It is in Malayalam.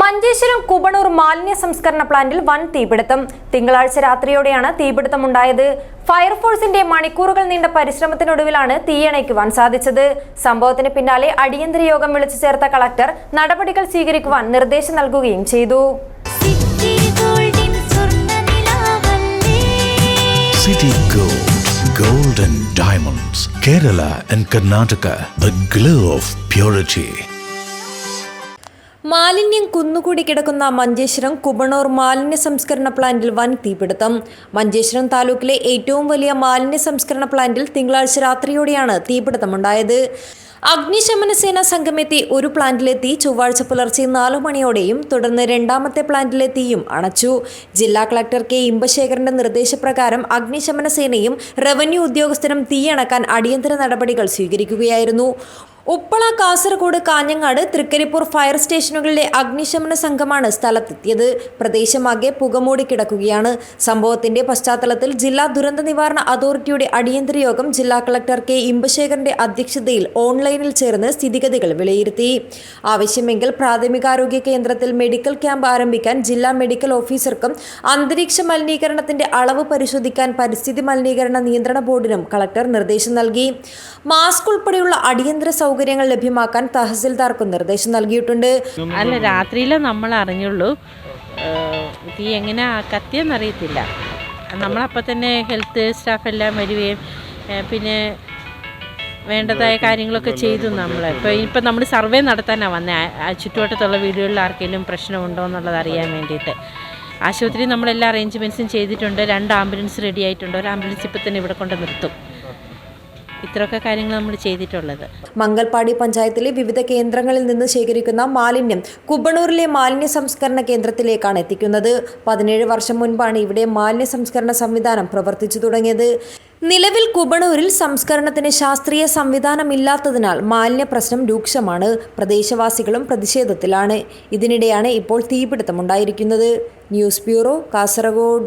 മഞ്ചേശ്വരം കുബണൂർ മാലിന്യ സംസ്കരണ പ്ലാന്റിൽ വൻ തീപിടുത്തം. തിങ്കളാഴ്ച രാത്രിയോടെയാണ് തീപിടുത്തമുണ്ടായത്. ഫയർഫോഴ്സിന്റെ മണിക്കൂറുകൾ നീണ്ട പരിശ്രമത്തിനൊടുവിലാണ് തീയണയ്ക്കുവാൻ സാധിച്ചത്. സംഭവത്തിന് പിന്നാലെ അടിയന്തര യോഗം വിളിച്ചു ചേർത്ത കളക്ടർ നടപടികൾ സ്വീകരിക്കുവാൻ നിർദ്ദേശം നൽകുകയും ചെയ്തു. City Gold, Gold and Diamonds, Kerala and Karnataka, the glow of purity. മാലിന്യം കുന്നുകൂടി കിടക്കുന്ന മഞ്ചേശ്വരം കുബണൂർ മാലിന്യ സംസ്കരണ പ്ലാന്റിൽ വൻ തീപിടുത്തം. മഞ്ചേശ്വരം താലൂക്കിലെ ഏറ്റവും വലിയ മാലിന്യ സംസ്കരണ പ്ലാന്റിൽ തിങ്കളാഴ്ച രാത്രിയോടെയാണ് തീപിടുത്തമുണ്ടായത്. അഗ്നിശമന സേന സംഘമെത്തി ഒരു പ്ലാന്റിലെത്തി ചൊവ്വാഴ്ച പുലർച്ചെ നാലു മണിയോടെയും തുടർന്ന് രണ്ടാമത്തെ പ്ലാന്റിലെ തീയും അണച്ചു. ജില്ലാ കളക്ടർ കെ. ഇമ്പശേഖരന്റെ നിർദ്ദേശപ്രകാരം അഗ്നിശമന സേനയും റവന്യൂ ഉദ്യോഗസ്ഥരും തീയണക്കാൻ അടിയന്തര നടപടികൾ സ്വീകരിക്കുകയായിരുന്നു. ഉപ്പള കാസർഗോഡ് കാഞ്ഞങ്ങാട് തൃക്കരിപ്പൂർ ഫയർ സ്റ്റേഷനുകളിലെ അഗ്നിശമന സംഘമാണ് സ്ഥലത്തെത്തിയത്. പ്രദേശമാകെ പുകമൂടി കിടക്കുകയാണ്. സംഭവത്തിന്റെ പശ്ചാത്തലത്തിൽ ജില്ലാ ദുരന്ത നിവാരണ അതോറിറ്റിയുടെ അടിയന്തര യോഗം ജില്ലാ കളക്ടർ കെ. ഇമ്പശേഖരന്റെ അധ്യക്ഷതയിൽ ഓൺലൈനിൽ ചേർന്ന് സ്ഥിതിഗതികൾ വിലയിരുത്തി. ആവശ്യമെങ്കിൽ പ്രാഥമികാരോഗ്യ കേന്ദ്രത്തിൽ മെഡിക്കൽ ക്യാമ്പ് ആരംഭിക്കാൻ ജില്ലാ മെഡിക്കൽ ഓഫീസർക്കും അന്തരീക്ഷ മലിനീകരണത്തിന്റെ അളവ് പരിശോധിക്കാൻ പരിസ്ഥിതി മലിനീകരണ നിയന്ത്രണ ബോർഡിനും കളക്ടർ നിർദ്ദേശം നൽകി. മാസ്ക് ഉൾപ്പെടെയുള്ള അടിയന്തര സൗകര്യങ്ങൾ ലഭ്യമാക്കാൻ തഹസിൽദാർക്ക് നിർദ്ദേശം നൽകിയിട്ടുണ്ട്. അല്ല രാത്രിയിൽ നമ്മൾ അറിഞ്ഞുള്ളൂ. തീ എങ്ങനെ കത്തിയെന്നറിയത്തില്ല. നമ്മളപ്പോൾ തന്നെ ഹെൽത്ത് സ്റ്റാഫ് എല്ലാം വരികയും പിന്നെ വേണ്ടതായ കാര്യങ്ങളൊക്കെ ചെയ്തു നമ്മൾ. ഇപ്പോൾ ഇപ്പം നമ്മൾ സർവേ നടത്താനാണ് വന്നത് ചുറ്റുവട്ടത്തുള്ള വീടുകളിൽ ആർക്കെങ്കിലും പ്രശ്നമുണ്ടോ എന്നുള്ളത് അറിയാൻ വേണ്ടിയിട്ട്. ആശുപത്രി നമ്മളെല്ലാ അറേഞ്ച്മെന്റ്സും ചെയ്തിട്ടുണ്ട്. രണ്ട് ആംബുലൻസ് റെഡി ആയിട്ടുണ്ട്. ഒരു ആംബുലൻസ് ഇപ്പം തന്നെ ഇവിടെ കൊണ്ട് നിർത്തും. ഇത്രയൊക്കെ കാര്യങ്ങൾ നമ്മൾ ചെയ്തിട്ടുള്ളത്. മംഗൽപാടി പഞ്ചായത്തിലെ വിവിധ കേന്ദ്രങ്ങളിൽ നിന്ന് ശേഖരിക്കുന്ന മാലിന്യം കുബണൂരിലെ മാലിന്യ സംസ്കരണ കേന്ദ്രത്തിലേക്കാണ് എത്തിക്കുന്നത്. പതിനേഴ് വർഷം മുൻപാണ് ഇവിടെ മാലിന്യ സംസ്കരണ സംവിധാനം പ്രവർത്തിച്ചു തുടങ്ങിയത്. നിലവിൽ കുബണൂരിൽ സംസ്കരണത്തിന് ശാസ്ത്രീയ സംവിധാനമില്ലാത്തതിനാൽ മാലിന്യ പ്രശ്നം രൂക്ഷമാണ്. പ്രദേശവാസികളും പ്രതിഷേധത്തിലാണ്. ഇതിനിടെയാണ് ഇപ്പോൾ തീപിടുത്തമുണ്ടായിരിക്കുന്നത്. News bureau Kasaragod.